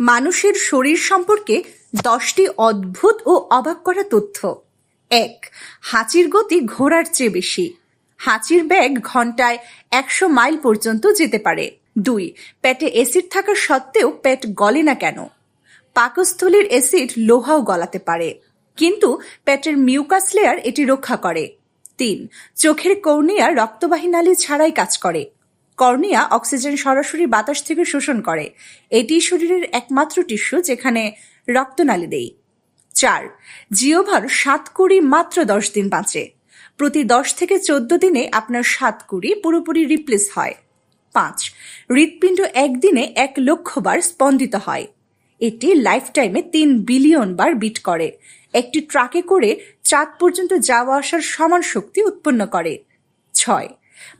মানুষের শরীর সম্পর্কে দশটি অদ্ভুত ও অবাক করা তথ্য। এক, হাঁচির গতি ঘোড়ার চেয়ে বেশি। হাঁচির ব্যাগ ঘন্টায় একশো মাইল পর্যন্ত যেতে পারে। দুই, পেটে অ্যাসিড থাকা সত্ত্বেও পেট গলে না কেন? পাকস্থলীর অ্যাসিড লোহাও গলাতে পারে। কিন্তু পেটের মিউকাস লেয়ার এটি রক্ষা করে। তিন, চোখের কর্নিয়া রক্তবাহী নালী ছাড়াই কাজ করে। কর্নিয়া অক্সিজেন সরাসরি বাতাস থেকে শোষণ করে। এটি শরীরের একমাত্র টিস্যু যেখানে রক্তনালী দেই। চার, জিওভার সাত কুড়ি মাত্র দশ দিন বাঁচে। প্রতি দশ থেকে চোদ্দ দিনে আপনার সাত কুড়ি পুরোপুরি রিপ্লেস হয়। পাঁচ, হৃৎপিণ্ড একদিনে এক লক্ষ বার স্পন্দিত হয়। এটি লাইফ টাইমে তিন বিলিয়ন বার বিট করে। একটি ট্রাকে করে চাঁদ পর্যন্ত যাওয়া আসার সমান শক্তি উৎপন্ন করে। ছয়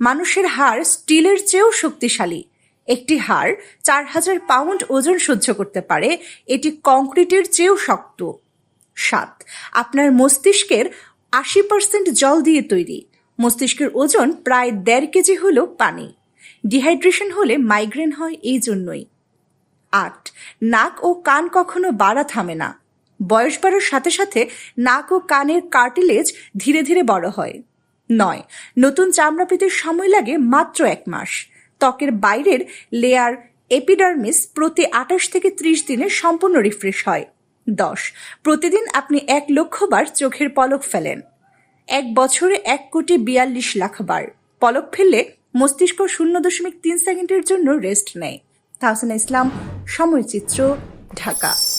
মানুষের হাড় স্টিলের চেয়েও শক্তিশালী। একটি হাড় চার হাজার পাউন্ড ওজন সহ্য করতে পারে, এটি কংক্রিটের চেয়েও শক্ত। সাত, আপনার মস্তিষ্কের আশি পার্সেন্ট জল দিয়ে তৈরি। মস্তিষ্কের ওজন প্রায় দেড় কেজি হল পানি। ডিহাইড্রেশন হলে মাইগ্রেন হয় এই জন্যই। আট, নাক ও কান কখনো বাড়া থামে না। বয়স বাড়ার সাথে সাথে নাক ও কানের কার্টিলেজ ধীরে ধীরে বড় হয়। নয়। নতুন চামড়া পেতে সময় লাগে মাত্র এক মাস। ত্বকের বাইরের লেয়ার এপিডার্মিস প্রতি আঠাশ থেকে ত্রিশ দিনে সম্পূর্ণ রিফ্রেশ হয়। দশ। প্রতিদিন আপনি এক লক্ষ বার চোখের পলক ফেলেন। এক বছরে এক কোটি বিয়াল্লিশ লাখ বার পলক ফেললে মস্তিষ্ক শূন্য দশমিক তিন সেকেন্ডের জন্য রেস্ট নেয়। তাহসানা ইসলাম সময়চিত্র ঢাকা।